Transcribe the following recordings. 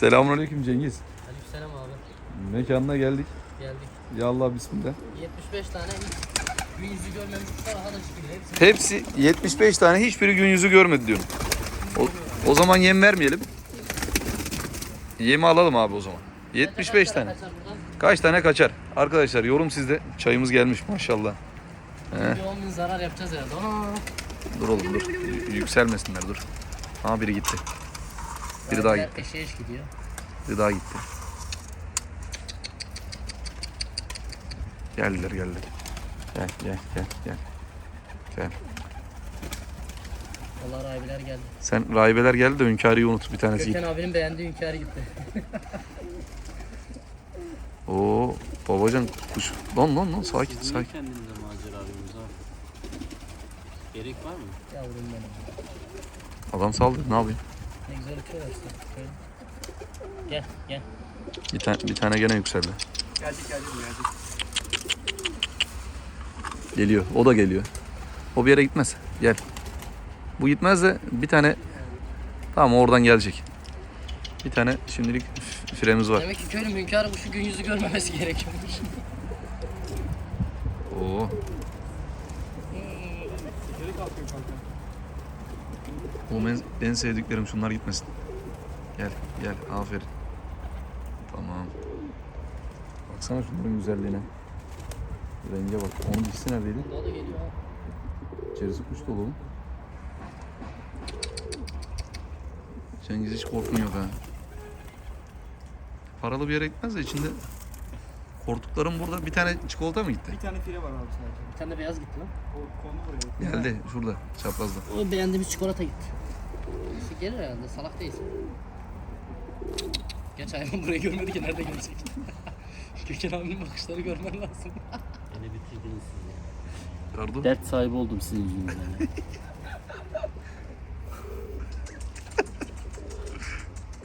Selamünaleyküm Cengiz. Aleykümselam abi. Mekanına geldik. Geldik. Ya Allah bismillah. 75 tane hiç gün yüzü görmemiş çıkıyor. Hepsi Hepsi 75 tane hiçbiri gün yüzü görmedi diyorum. O, o zaman yem vermeyelim. Yemi alalım abi o zaman. 75 kaç tane. Kaç tane kaçar? Arkadaşlar yorum sizde. Çayımız gelmiş maşallah. He. Bir 10 bin zarar yapacağız herhalde. Aa, Dur oğlum dur. Yükselmesinler dur. Ha biri gitti. Biri daha gitti. Eşeğe eş gidiyor. Biri daha gitti. Geldiler geldiler. Gel gel gel gel. Gel. Allah rahibeler geldi. Sen rahibeler geldi de hünkârıyı unut. Bir tanesi gitti. Gökhan abinin beğendiği hünkârı gitti. Oo babacan kuş. Lan lan lan sakin Siz sakin. kendinize macera arıyorsunuz abi? Gerek var mı? Yavrum benim. Adam saldırdı ne yapayım? Ne güzel uçuyorlar işte. Şöyle. Gel gel. Bir, tane bir tane gene yükseldi. Geldik geldik geldik. Geliyor. O da geliyor. O bir yere gitmez. Gel. Bu gitmez de bir tane tamam oradan gelecek. Bir tane şimdilik firemiz var. Demek ki köylüm hünkârı kuşu gün yüzü görmemesi gerekiyormuş. Oo. Geri kalkıyor kanka. Oğlum en, en sevdiklerim şunlar gitmesin. Gel gel aferin. Tamam. Baksana şunların güzelliğine. Renge bak. Onun dişisi neredeydi? Daha da geliyor ha. İçerisi kuş dolu. oğlum. Cengiz hiç korkun yok ha. Paralı bir yere gitmez de içinde korktuklarım burada. Bir tane çikolata mı gitti? Bir tane file var abi sadece. Bir tane de beyaz gitti lan. O konu buraya. Geldi şurada çaprazda. O beğendiğimiz çikolata gitti. İşte gelir herhalde salak değilsin. Geç hayvan burayı görmedi ki nerede gelecek. Gökhan abinin bakışları görmen lazım. Beni bitirdiniz siz ya. Kardo. Dert sahibi oldum sizin yüzünüzden. ya.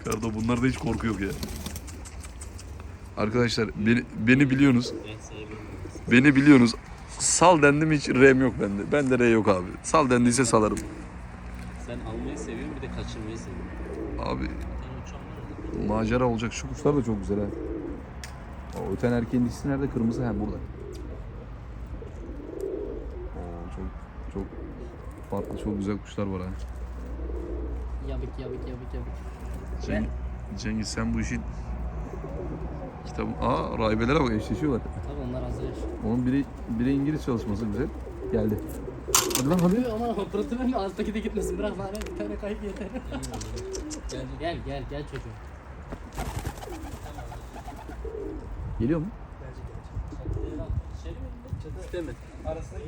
Kardo bunlarda hiç korku yok ya. Arkadaşlar beni, beni biliyorsunuz. Beni biliyorsunuz. Sal dendi mi hiç rem yok bende. Bende R yok abi. Sal dendiyse salarım. Sen almayı seviyorsun bir de kaçırmayı seviyorsun. Abi macera olacak. Şu kuşlar da çok güzel ha. O öten erkeğin dişisi nerede? Kırmızı. Ha burada. Oo, çok çok farklı çok güzel kuşlar var ha. Yabık yabık yabık yabık. Cengiz, Cengiz sen bu işin kitabı... Aa rahibelere bak eşleşiyorlar. Tabii onlar hazır yaş. Onun biri, biri İngiliz çalışması güzel. Geldi. Hadi lan hadi. Aman aman pırıltı verme alttaki de gitmesin bırak lan bir tane kayıp yeter. gel gel gel gel çocuğum. Geliyor mu? Arasına.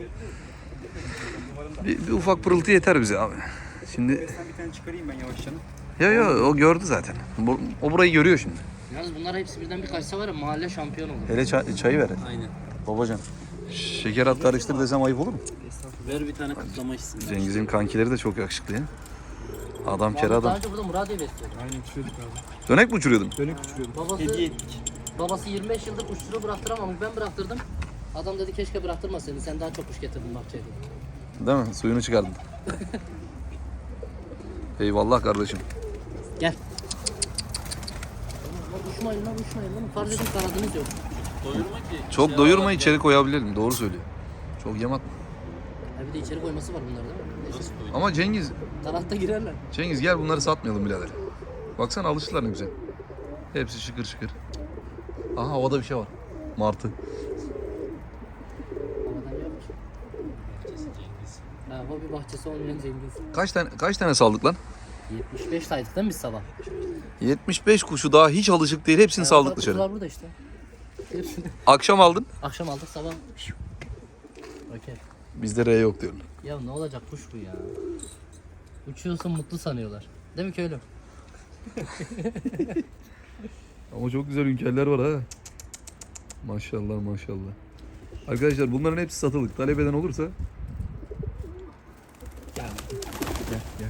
Bir, bir ufak pırıltı yeter bize abi. Şimdi Ben bir tane çıkarayım ben yavaşça. Yo yo o gördü zaten. O burayı görüyor şimdi. Yalnız bunlar hepsi birden bir kaçsa var ya mahalle şampiyon olur. Hele çay, çayı ver. Aynen. Babacan. Şeker at karıştır desem ayıp olur mu? Ver bir tane kutlama içsin. Cengiz'in kankileri de çok yakışıklı ya. Adam kere Daha adam. önce burada Muradiye besliyordu. Aynen uçuyorduk abi. Dönek mi uçuruyordun? Dönük. Babası, Hediye ettik. babası 25 yıldır kuşçuluğu bıraktıramamış ben bıraktırdım. Adam dedi keşke bıraktırmasaydın sen daha çok kuş getirdin bahçeye dedi. Değil mi? Suyunu çıkardın. Eyvallah kardeşim. Gel. Uçmayın lan uçmayın lan. Farz edin kanadınız yok. Doyurma ki. Çok şey doyurma var ya. içeri koyabilirim. Doğru söylüyor. Çok yem atma. Ha bir de içeri koyması var bunlar değil mi? Neyse. Nasıl doyurma? Ama Cengiz, Tarafta girerler. Cengiz gel bunları satmayalım birader. Baksana alıştılar ne güzel. Hepsi şıkır şıkır. Aha havada bir şey var. Martı. Ha hobi bahçesi olmayan Cengiz. Kaç tane kaç tane saldık lan? 75 saydık değil mi biz sabah? 75 kuşu daha hiç alışık değil. Hepsini saldık Kutular dışarı. burada işte. Hepsini. Akşam aldın. Akşam aldık sabah. Okey. Bizde R yok diyorlar. Ya ne olacak kuş bu ya? Uçuyorsun mutlu sanıyorlar. Değil mi köylüm? Ama çok güzel hünkârlar var ha. Maşallah maşallah. Arkadaşlar bunların hepsi satılık. Talep eden olursa Gel. gel gel.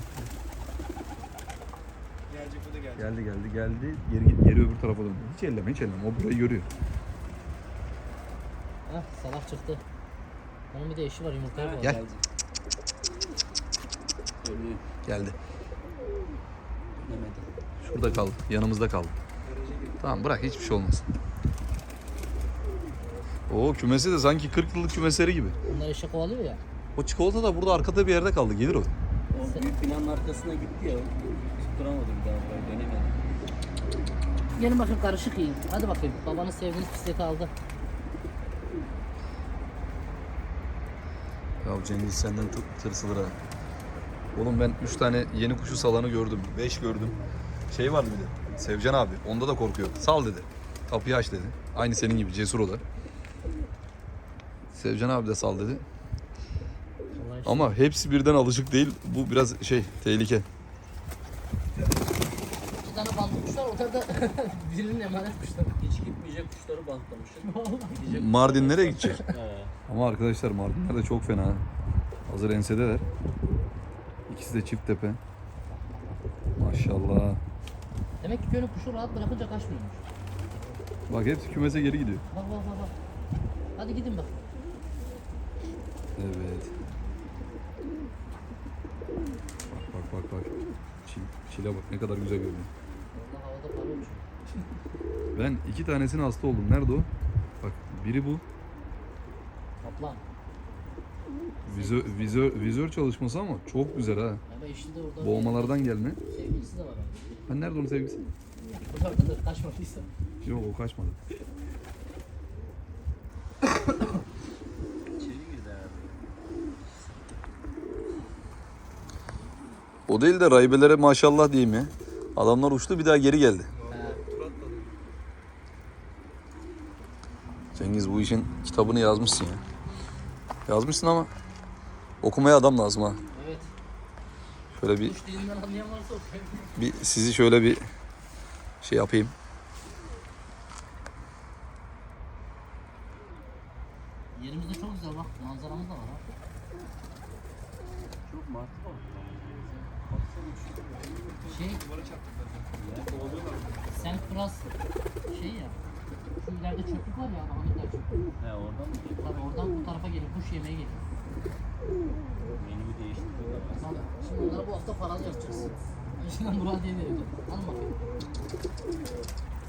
Gelecek o da gelecek. Geldi geldi geldi. Geri git geri öbür tarafa dön. Hiç elleme hiç elleme. O burayı görüyor. Hah salak çıktı. Onun bir de eşi var yumurtaya bağlı. Gel. Geldi. Demedi. Şurada kaldı. Yanımızda kaldı. Tamam bırak hiçbir şey olmaz. O kümesi de sanki 40 yıllık kümesleri gibi. Bunlar eşek kovalıyor ya. O çikolata da burada arkada bir yerde kaldı. Gelir o. O büyük binanın arkasına gitti ya. Tutturamadı bir daha burayı dönemedi. Gelin bakayım karışık yiyin. Hadi bakayım. Babanız sevdiğiniz bisikleti aldı. Ya Cengiz senden çok tırsılır ha. Oğlum ben 3 tane yeni kuşu salanı gördüm. 5 gördüm. Şey vardı bir de. Sevcan abi. Onda da korkuyor. Sal dedi. Kapıyı aç dedi. Aynı senin gibi cesur o da. Sevcan abi de sal dedi. Ama hepsi birden alışık değil. Bu biraz şey tehlike. İki tane ortada birinin emanet kuşları. Hiç gitmeyecek kuşları bantlamışım. Gidecek Mardin nereye gidecek? He. Ama arkadaşlar Mardinler de çok fena. ha. Hazır ensedeler. İkisi de çift tepe. Maşallah. Demek ki köyün kuşu rahat bırakınca kaçmıyormuş. Bak hepsi kümese geri gidiyor. Bak bak bak bak. Hadi gidin bak. Evet. Bak bak bak bak. Çil, çile bak ne kadar güzel görünüyor. Vallahi havada para uçuyor. Ben iki tanesine hasta oldum. Nerede o? Bak biri bu. Kaplan. Vizör, vizör, vizör çalışması ama çok güzel ha. Ama eşi de orada. Boğmalardan gelme. Sevgilisi de var abi. Ben nerede onun sevgisi? Oradadır kaçmadıysa. Yok o kaçmadı. Herhalde. O değil de raybelere maşallah diyeyim ya. Adamlar uçtu bir daha geri geldi. Cengiz bu işin kitabını yazmışsın ya. Yazmışsın ama okumaya adam lazım ha. Evet. Şöyle bir, bir sizi şöyle bir şey yapayım. Yerimiz de çok güzel bak. Manzaramız da var ha. Çok martı var. Şey. Saint Kras şey ya. Şu ileride çöplük var ya, Ahmetler çöplük. He oradan mı? Tabii oradan bu tarafa gelip kuş yemeye geliyor. Menüyü değiştiriyorlar. Tabii. Şimdi onları bu hafta paralı yapacağız. Önceden Muradiye vereceğim. Alın bakayım.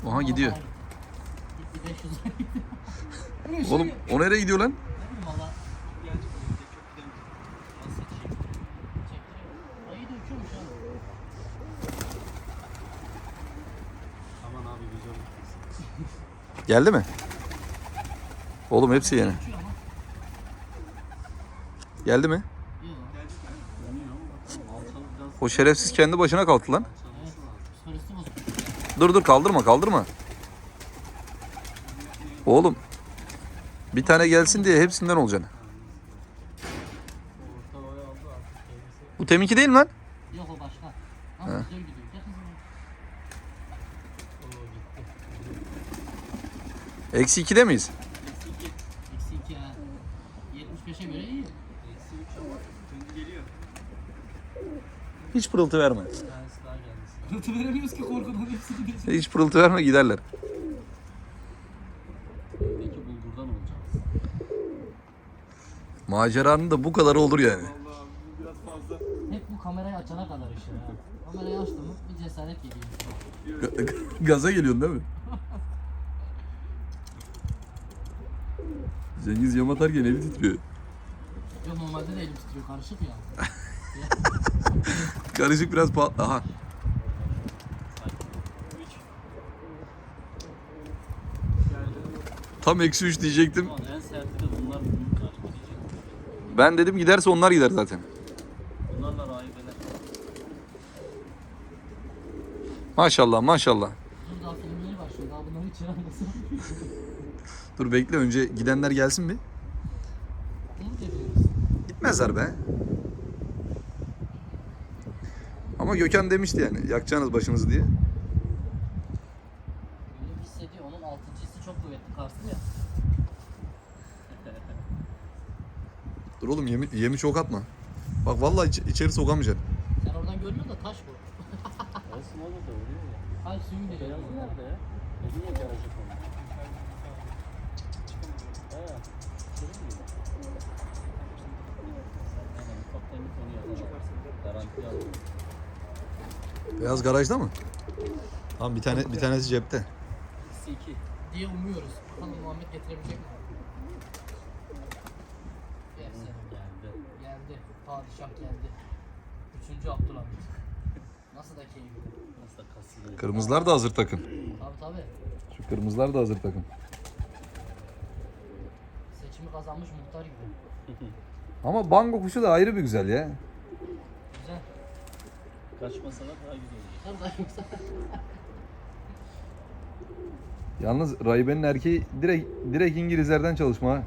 Aha gidiyor. Gitti 500 lira gitti. Oğlum o nereye gidiyor lan? Ne bileyim valla. Nasıl çiğ? Çektiriyor. Ayı da uçuyormuş ha. Aman abi güzel gitmesin. Geldi mi? Oğlum hepsi yeni. Geldi mi? O şerefsiz kendi başına kalktı lan. Dur dur kaldırma kaldırma. Oğlum bir tane gelsin diye hepsinden olacaksın. Bu teminki değil mi lan? Yok o başka. Güzel gidiyor. Gel kızım. O gitti. Eksi 2'de miyiz? Eksi 2 ha. 75'e göre iyi. Eksi 3 ama Döndü geliyor. Hiç pırıltı verme. Rıtı veremiyoruz ki korkudan hepsi gidiyor. Hiç pırıltı verme giderler. Öndeki bulgurdan olacağız. Maceranın da bu kadarı olur yani. Vallahi bu biraz fazla. Hep bu kamerayı açana kadar işte ya. Kamerayı açtım mı bir cesaret geliyor. Ga- Gaza geliyorsun değil mi? Cengiz yam atarken eli titriyor. Yok normalde de elim titriyor karışık ya. Karışık biraz pahalı. Aha. Tam eksi 3 diyecektim. Ulan en serti de bunlar bunlar gidecek. Ben dedim giderse onlar gider zaten. Bunlarla rahibeler. Maşallah maşallah. Dur daha filmleri başlıyor. Daha bunları almasın. Dur bekle önce gidenler gelsin bir. Gitmezler be. Ama Gökhan demişti yani yakacaksınız başınızı diye. Öyle hissediyor. Onun altıncı hissi çok kuvvetli Karslı ya. Dur oğlum yemi, yemi çok atma. Bak vallahi iç- içeri sokamayacaksın. Sen oradan görmüyorsun da taş bu. Olsun olur da oluyor ya. Kalp suyu geliyor. Beyazı nerede ya? Dedi ya garajı konu. He. Şurada mıydı? Aynen ufaktan bir konu yapalım. Garanti alalım. Beyaz garajda mı? Tamam bir tane bir tanesi cepte. İkisi iki. diye umuyoruz. Bakalım Muhammed getirebilecek mi? Gelsin. Geldi. Geldi. Padişah geldi. Üçüncü Abdülhamit. Nasıl da keyifli. Nasıl da kasılıyor. Kırmızılar da hazır takım. Tabi tabi. Şu kırmızılar da hazır takım. Seçimi kazanmış muhtar gibi. Ama bango kuşu da ayrı bir güzel ya. Güzel. Kaçmasalar daha güzel olur. Tabii da yoksa. Yalnız Rayben'in erkeği direkt direkt İngilizlerden çalışma ha.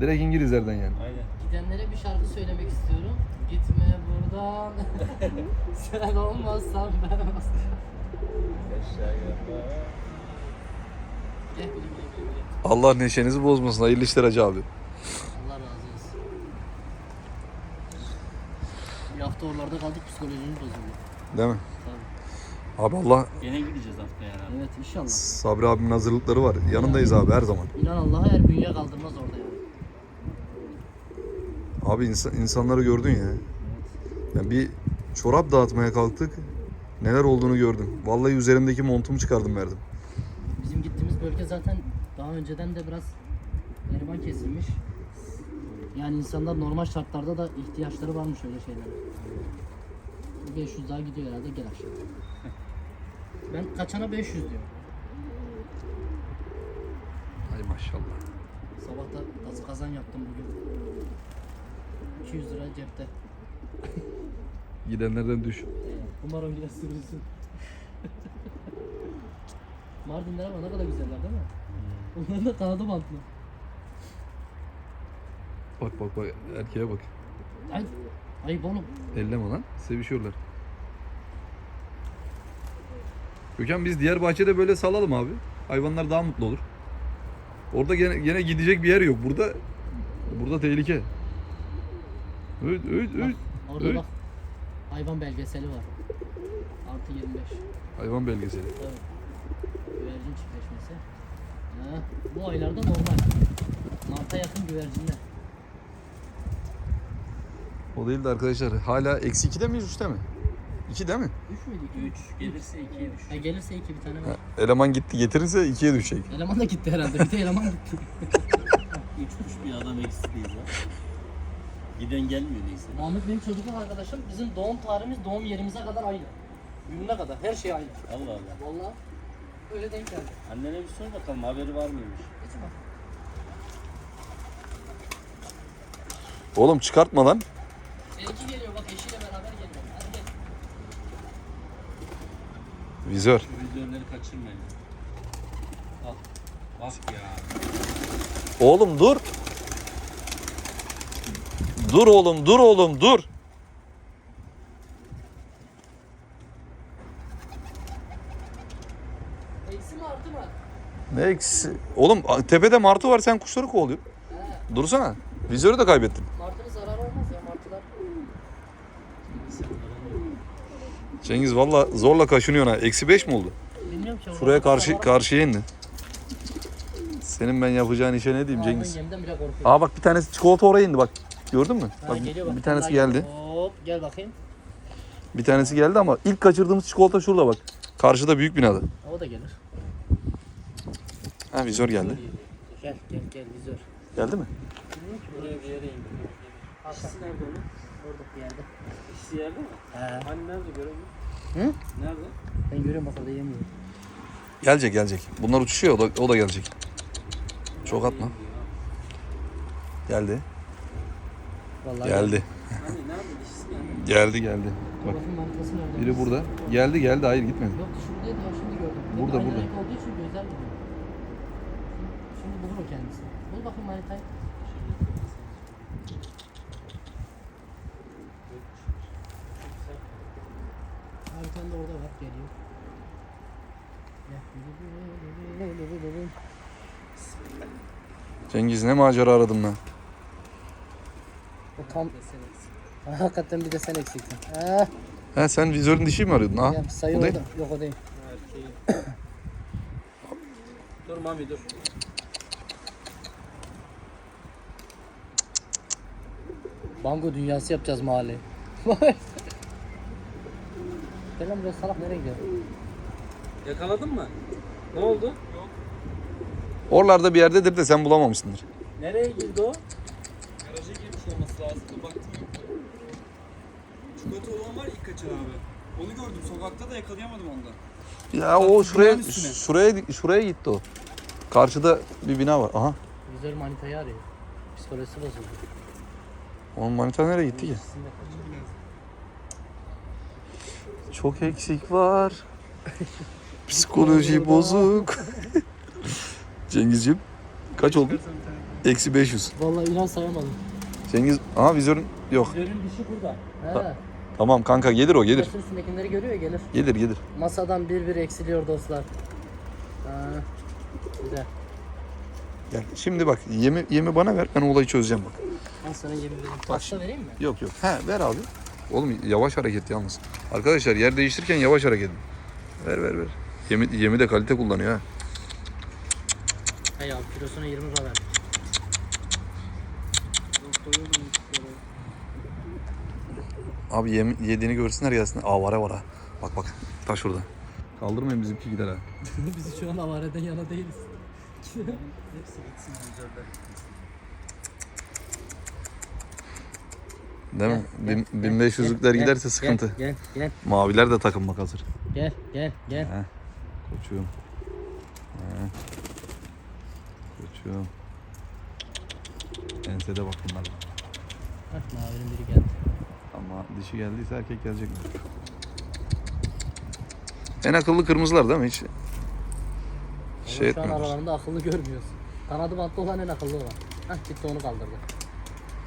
Direkt İngilizlerden yani. Aynen. Gidenlere bir şarkı söylemek istiyorum. Gitme buradan. Sen olmazsan ben olmazsam. Aşağıya bak. Allah neşenizi bozmasın. Hayırlı işler Hacı abi. Allah razı olsun. Bir hafta oralarda kaldık psikolojimiz bozuldu. Değil mi? Tabii. Abi Allah Gene gideceğiz haftaya herhalde. Evet inşallah. Sabri abimin hazırlıkları var. Yanındayız abi her zaman. İnan Allah'a her bünye kaldırmaz orada yani. Abi insan, insanları gördün ya. Yani bir çorap dağıtmaya kalktık. Neler olduğunu gördüm. Vallahi üzerimdeki montumu çıkardım verdim. Bölge zaten daha önceden de biraz gariban kesilmiş. Yani insanlar normal şartlarda da ihtiyaçları varmış öyle şeylere. 500 daha gidiyor herhalde gel aşağı. Ben kaçana 500 diyorum. Hay maşallah. Sabah da gazı kazan yaptım bugün. 200 lira cepte. Gidenlerden düş. Umarım yine sürülsün. Mardinler ama ne kadar güzeller değil mi? Onların da kanadı bantlı. Bak bak bak erkeğe bak. Ay, ayıp oğlum. Elleme lan. Sevişiyorlar. Gökhan biz diğer bahçede böyle salalım abi. Hayvanlar daha mutlu olur. Orada gene, gene gidecek bir yer yok. Burada burada tehlike. Öt öt öt. orada Öyle. bak. Hayvan belgeseli var. Artı 25. Hayvan belgeseli. Evet. Güvercin çiftleşmesi. Ha, bu aylarda normal. Mart'a yakın güvercinler. O değil de arkadaşlar hala eksi 2'de miyiz 3'te mi? 2 değil mi? 3 müydü? 3 gelirse 2'ye düş. Ha, gelirse 2 bir tane var. Eleman gitti getirirse 2'ye düşecek. Eleman da gitti herhalde. Bir de eleman gitti. 3 kuş bir adam eksideyiz ha. Giden gelmiyor neyse. Muhammed benim çocukluk arkadaşım. Bizim doğum tarihimiz doğum yerimize kadar aynı. Gününe kadar. Her şey aynı. Allah Allah. Vallahi öyle denk geldi. Annene bir sor bakalım haberi var mıymış? Geç bak. Oğlum çıkartma lan. Seninki geliyor bak eşiyle beraber geliyor. Hadi gel. Vizör. Şu vizörleri kaçırmayın. Al. Bak ya. Oğlum dur. Dur oğlum dur oğlum dur. Eksi mi artı mı? Ne eksi? Oğlum tepede martı var sen kuşları kovalıyorsun. He. Dursana. Vizörü de kaybettin. Martının zararı olmaz ya martılar. Cengiz valla zorla kaşınıyorsun ha. Eksi 5 mi oldu? Bilmiyorum ki. Şuraya karşı karşıya indi. Senin ben yapacağın işe ne diyeyim Cengiz? Bile korkuyorum. Aa bak bir tanesi çikolata oraya indi bak. Gördün mü? Ha, Bak, bir tanesi geldi. Hop gel bakayım. Bir tanesi geldi ama ilk kaçırdığımız çikolata şurada bak. Karşıda büyük binada. O da gelir. Ha vizör geldi. Gel gel gel vizör. Geldi mi? Buraya bir yere indi. İkisi nerede onun? Orada bir yerde. İkisi yerde mi? He. Hani nerede göremiyorum. Hı? Nerede? Ben görüyorum bak orada yemiyor. Gelecek gelecek. Bunlar uçuşuyor o da, o da gelecek. Çok atma. Geldi. Vallahi Geldi. Geldi geldi. Bak Bakın biri burada. Geldi geldi hayır gitmedi. Yok şuradaydı ya şimdi gördüm. De Burada, aynı burada. renk olduğu için gözler gibi. Şimdi bulur o kendisi. Bul bakayım haritayı. Haritan da orada var geliyor. Gel. Cengiz ne macera aradım ben. Tam... Hakikaten bir de sen eksiktin. Ha, He sen vizörün dişi mi arıyordun? Ha? ya, sayı bu değil. orada. Yok o değil. Erkeği. dur Mami dur. Bango dünyası yapacağız mahalle. Gel lan buraya salak nereye gidiyor? Yakaladın mı? Ne oldu? Oralarda bir yerdedir de sen bulamamışsındır. Nereye girdi o? Girmiş olması lazım da baktım yoktu. Çikolata olan var ilk kaçan abi. Onu gördüm sokakta da yakalayamadım onda. Ya o şuraya binanın üstüne. şuraya şuraya gitti o. Karşıda bir bina var. Aha. Vizör manitayı arıyor. Psikolojisi bozuldu. Onun manita nereye gitti ki? İkisini de kaçırdı. Çok eksik var. Psikoloji bozuk. Cengizciğim kaç oldu? Eksi 500. Vallahi inan sayamadım. Cengiz, aha vizörün yok. Üzerinin dişi burada. He. Tamam kanka gelir o gelir. Vizörün üstündekileri görüyor ya gelir. Gelir gelir. Masadan bir bir eksiliyor dostlar. Ha. Güzel. Gel. Şimdi bak yemi yemi bana ver ben olayı çözeceğim bak. Ben sana yemin ederim. Pasta vereyim mi? Yok yok. He ver abi. Oğlum yavaş hareket yalnız. Arkadaşlar yer değiştirirken yavaş hareket edin. Ver ver ver. Yemi, yemi de kalite kullanıyor ha. Hey abi kilosuna 20 lira verdim. Abi yem, yediğini görsünler gelsinler. Aa vara vara. Bak bak. Ta şurada. Kaldırmayın bizimki gider ha. Biz şu an avareden yana değiliz. Hepsi gitsin üzerinde. Değil mi? Gel, Bin, gel, 1500'lükler gel, giderse gel, sıkıntı. Gel gel Maviler de takılmak hazır. gel gel gel. He. Koçum. He. Koçum. Ensede bak bunlar. Hah mavinin biri geldi. Ama dişi geldiyse erkek gelecek mi? En akıllı kırmızılar değil mi hiç? Ama Şey şu an etmiyoruz. aralarında akıllı görmüyoruz. Kanadı bantlı olan en akıllı olan. Hah gitti onu kaldırdı.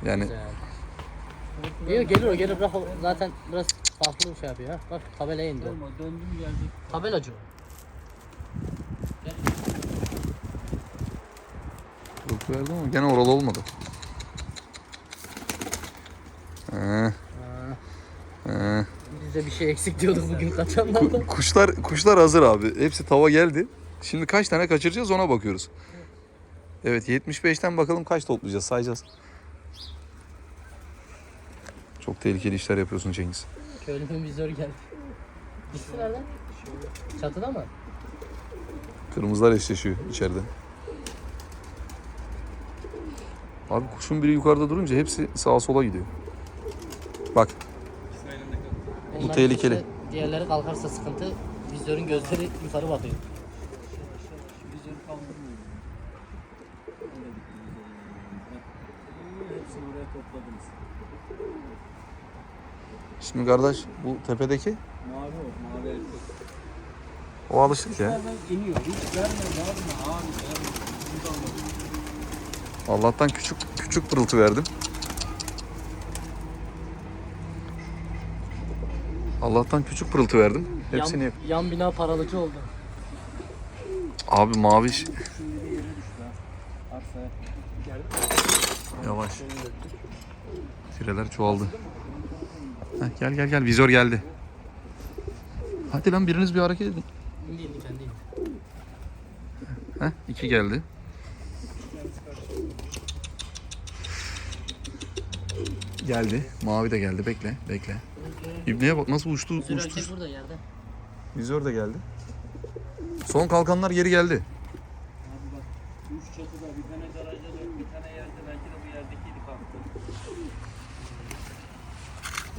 Yani Güzel. Yok gelir o gelir bırak o zaten biraz farklı bir şey yapıyor ha. Bak tabelaya indi. o. Olma döndüm gelecek. Tabelacı o. çok verdi ama gene oralı olmadı. Biz de bir şey eksik diyorduk bugün kaçanlarda. Ku- kuşlar kuşlar hazır abi. Hepsi tava geldi. Şimdi kaç tane kaçıracağız ona bakıyoruz. Evet 75'ten bakalım kaç toplayacağız sayacağız. Çok tehlikeli işler yapıyorsun Cengiz. Köylünün vizörü geldi. Dişi nerede? Çatıda mı? Kırmızılar eşleşiyor içeride. Abi kuşun biri yukarıda durunca hepsi sağa sola gidiyor. Bak. Onlar tehlikeli. Diğerleri kalkarsa sıkıntı. Vizörün gözleri yukarı topladınız. şimdi kardeş bu tepedeki Mavi o. Mavi erkek. o alışık ya. Nereden iniyor? Hiç verme verme abi verme. Bunu da anladım. Allah'tan küçük küçük pırıltı verdim. Allah'tan küçük pırıltı verdim. Hepsini yan, yan bina paralıcı oldu. Abi mavi yavaş. Tireler çoğaldı. Heh, gel gel gel vizör geldi. Hadi lan biriniz bir hareket edin. İndi kendi. Heh, iki geldi. Geldi. Mavi de geldi. Bekle. Bekle. İbneye bak nasıl uçtu. Vizör uçtu. erkek burada yerde. Vizör de geldi. Son kalkanlar geri geldi. Abi bak. Üç çatıda bir tane garajda dön, bir tane yerde belki de bu yerdekiydi kalktı.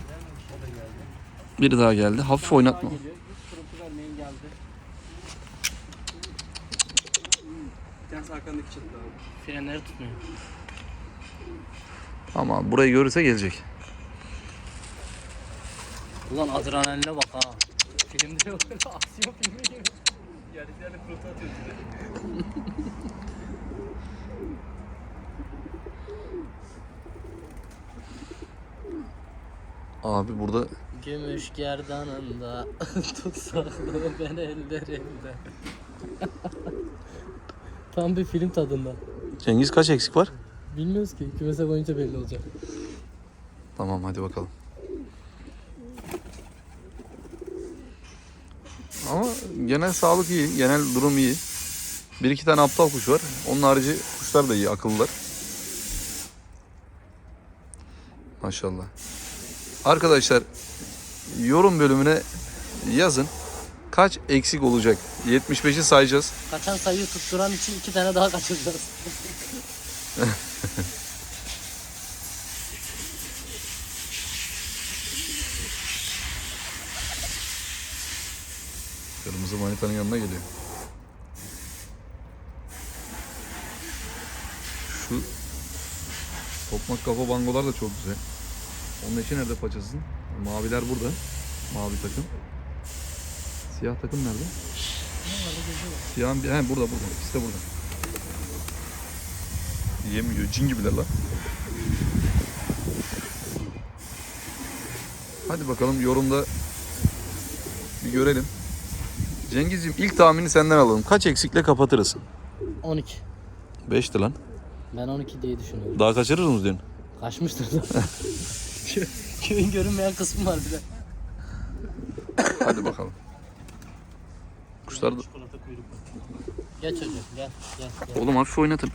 Geldi. Biri daha geldi. Hafif oynatma. Geldi. Bir tanesi arkandaki çatıda abi. Frenleri tutmuyor. Ama burayı görürse gelecek. Ulan adrenaline bak ha. Filmde yok. Aksiyon filmi gibi. Yerdekilerle pırıltı atıyor bize. Abi burada Gümüş gerdanında tutsağı ben ellerimde. Tam bir film tadında. Cengiz kaç eksik var? Bilmiyoruz ki. Kümese boyunca belli olacak. Tamam hadi bakalım. Ama genel sağlık iyi, genel durum iyi. Bir iki tane aptal kuş var. Onun harici kuşlar da iyi, akıllılar. Maşallah. Arkadaşlar yorum bölümüne yazın. kaç eksik olacak? 75'i sayacağız. Kaçan sayıyı tutturan için iki tane daha kaçıracağız. Kırmızı manitanın yanına geliyor. Şu tokmak kafa bangolar da çok güzel. Onun eşi nerede paçasın? Maviler burada. Mavi takım. Siyah takım nerede? Siyahın bir... He burada burada. İkisi de burada. Yemiyor. Cin gibiler lan. Hadi bakalım yorumda bir görelim. Cengizciğim ilk tahmini senden alalım. Kaç eksikle kapatırız? 12. 5'ti lan. Ben 12 diye düşünüyorum. Daha kaçırır mı diyorsun? Kaçmıştır da. Köyün görünmeyen kısmı var bir de. Hadi bakalım. Kuşlar da... Gel çocuğum gel gel gel. Oğlum hafif oynatın.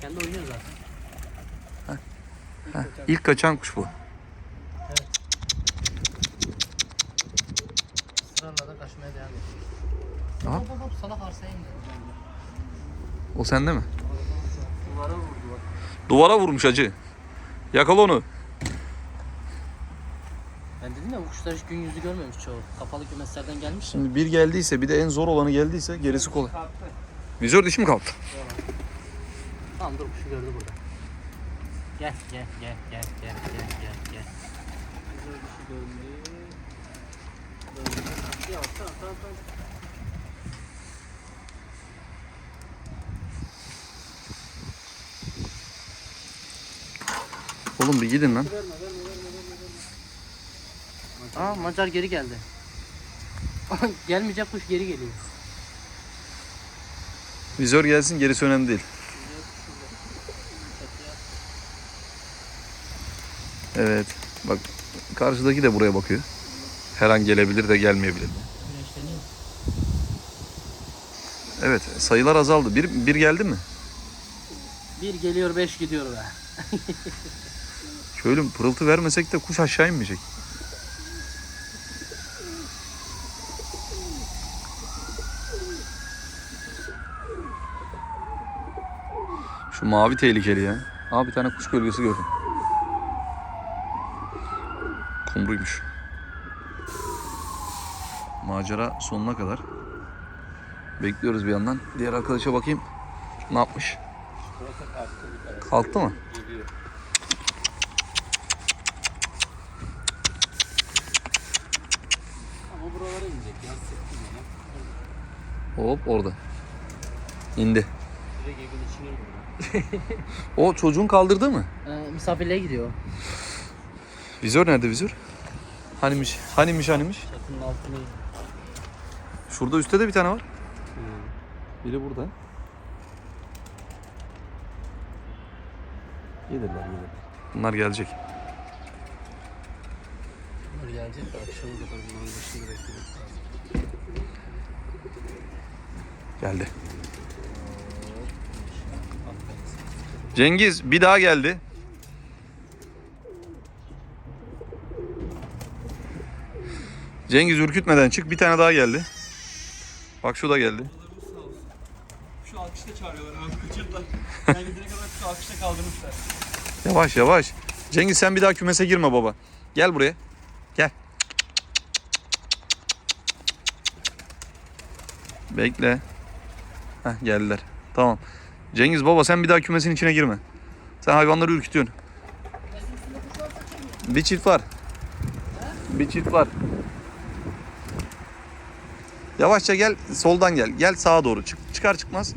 Kendi oynuyor zaten. Heh, ilk kaçan kuş bu. Sırayla da kaçmaya devam ediyor. Aha. Hop hop hop salak arsaya indi. O sende mi? Duvara vurdu bak. Duvara vurmuş acı. Yakala onu. Ben dedim ya bu kuşlar hiç gün yüzü görmemiş çoğu. Kapalı kümeslerden gelmiş. Şimdi bir geldiyse bir de en zor olanı geldiyse gerisi kolay. Kalktı. Vizör dişi mi kalktı? Tamam dur kuşu gördü burada. Gel gel gel gel gel gel gel şey döndü. Döndü. Ya tamam tamam tamam. Oğlum bir gidin lan. Aa Macar geri geldi. Gelmeyecek kuş geri geliyor. Vizör gelsin gerisi önemli değil. Evet. Bak karşıdaki de buraya bakıyor. Her an gelebilir de gelmeyebilir. Evet sayılar azaldı. Bir, bir geldi mi? Bir geliyor beş gidiyor be. Köylüm pırıltı vermesek de kuş aşağı inmeyecek. Şu mavi tehlikeli ya. Aa bir tane kuş gölgesi gördüm. Kumruymuş. Macera sonuna kadar. Bekliyoruz bir yandan. Diğer arkadaşa bakayım. Ne yapmış? Kalktı mı? Ama buralara inecek ya. Hop orada. İndi. O çocuğun kaldırdı mı? Ee, misafirliğe gidiyor. Vizör nerede vizör? Hanimiş, hanimiş, hanimiş. Çatının altına Şurada üstte de bir tane var. Biri burada. Gelirler, gelirler. Bunlar gelecek. Bunlar gelecek de akşama kadar bunların başında beklemek lazım. Geldi. Cengiz bir daha geldi. Cengiz ürkütmeden çık. Bir tane daha geldi. Bak şu da geldi. Şu alkışta çağırıyorlar abi kaçırdılar. Ben gidene kadar şu alkışta kaldırmışlar. Yavaş yavaş. Cengiz sen bir daha kümese girme baba. Gel buraya. Gel. Bekle. Heh, geldiler. Tamam. Cengiz baba sen bir daha kümesin içine girme. Sen hayvanları ürkütüyorsun. Bir çift var. Bir çift var. Yavaşça gel, soldan gel. Gel sağa doğru. Çık, çıkar çıkmaz.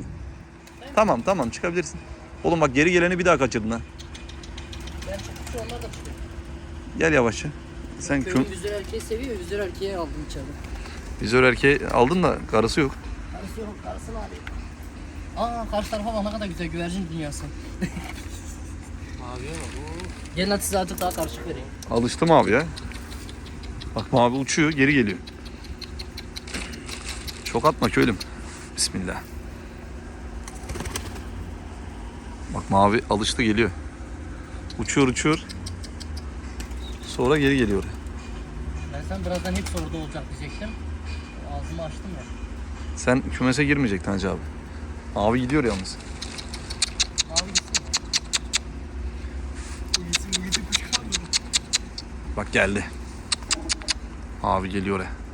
Tamam tamam çıkabilirsin. Oğlum bak geri geleni bir daha kaçırdın ha. Ben çıktıkça onlar da çıkıyor. Gel yavaşça. Sen küm... Vizör erkeği seviyor. Vizör erkeği aldım içeride. Vizör erkeği aldın da karısı yok. Karısı yok. Karısını arayayım. Aa karşı tarafa bak ne kadar güzel güvercin dünyası. Abiye bak. Gelin hadi size artık daha karışık vereyim. Alıştım abi ya. Bak mavi uçuyor geri geliyor. Çok atma köylüm. Bismillah. Bak mavi alıştı geliyor. Uçuyor uçuyor. Sonra geri geliyor. Ben sen birazdan hepsi orada olacak diyecektim. Ağzımı açtım ya. Sen kümese girmeyecektin Hacı abi. Abi gidiyor yalnız. Abi gitsin. Bu bu. Bak geldi. Abi geliyor he.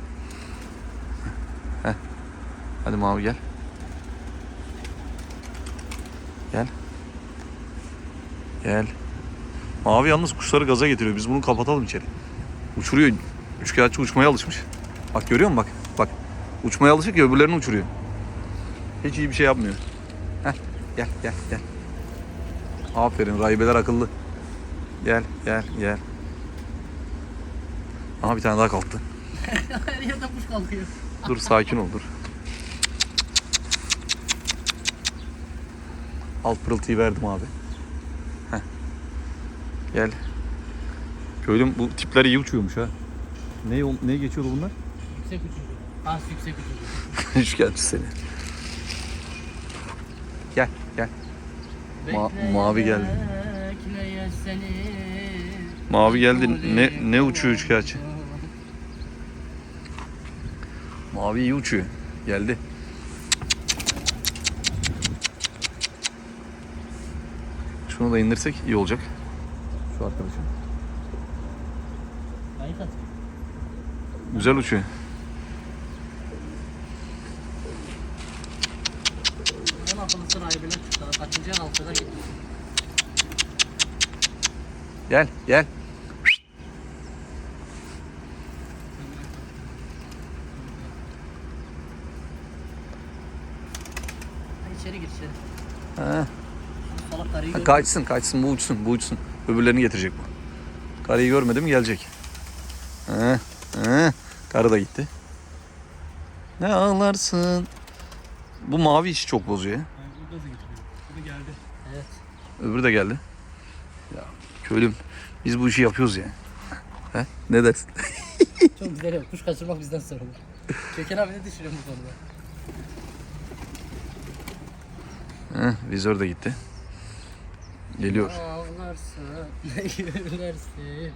Hadi mavi gel. Gel. Gel. Mavi yalnız kuşları gaza getiriyor. Biz bunu kapatalım içeri. Uçuruyor. Üçkağıtçı uçmaya alışmış. Bak görüyor musun bak. Bak. Uçmaya alışık ya öbürlerini uçuruyor. Hiç iyi bir şey yapmıyor. Heh. Gel gel gel. Aferin rahibeler akıllı. Gel gel gel. Aha bir tane daha kalktı. Her yerde kuş kalkıyor. Dur sakin ol dur. Alt pırıltıyı verdim abi. Heh. Gel. Köylüm bu tipler iyi uçuyormuş ha. Ne, ne geçiyordu bunlar? Yüksek uçucu. Az yüksek uçucu. Üçkağıtçı seni. Gel gel. Ma- mavi geldi. Mavi geldi. Ne ne uçuyor üçkağıtçı? Mavi iyi uçuyor. Geldi. Şunu da indirsek iyi olacak. Şu arkadaşım. Güzel uçuyor. En akıllısı rahibeler çıktı. Kaçıncı en gitti. Gel gel. İçeri gir içeri. Ha. Şu salak karıyı Ha, gör. Kaçsın kaçsın bu uçsun bu uçsun. Öbürlerini getirecek bu. Karıyı görmedim gelecek. Ha, ha. Karı da gitti. Ne ağlarsın. Bu mavi işi çok bozuyor ya. Bu gaza getiriyor. Bu da geldi. Evet. Öbürü de geldi. Ya köylüm biz bu işi yapıyoruz ya. He? Ne dersin? Çok güzel yok. Kuş kaçırmak bizden sorulur. Köken abi ne düşünüyorsun bu konuda? Heh, vizör de gitti. Geliyor. Ağlarsın, ne gülersin.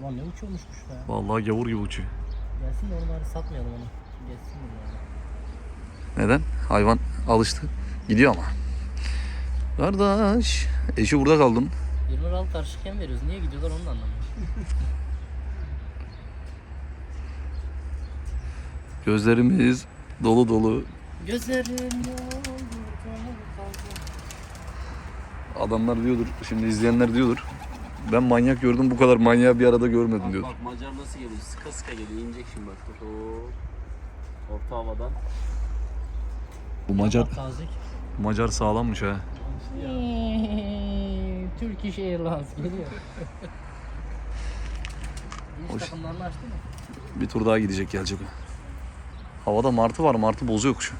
Ulan ne uçuyormuş kuş be. Vallahi gavur gibi uçuyor. Gelsin de onu bari satmayalım onu. Gelsin mi yani? Neden? Hayvan alıştı. Gidiyor ama. Kardeş. Eşi burada kaldın. 20 liralık karşıken veriyoruz. Niye gidiyorlar onu da anlamıyorum. Gözlerimiz dolu dolu. Gözlerim kaldı. Adamlar diyordur, şimdi izleyenler diyordur. Ben manyak gördüm bu kadar manyağı bir arada görmedim Bak, diyordur. bak Macar nasıl geliyor? Sıka sıka geliyor. İnecek şimdi bak. Hop. Orta havadan. Bu Macar, Tazik. Macar sağlammış ha. Turkish Airlines geliyor. Hoş. takımlarını açtı mı? Bir tur daha gidecek gelecek o. Havada martı var, martı bozuyor kuşu.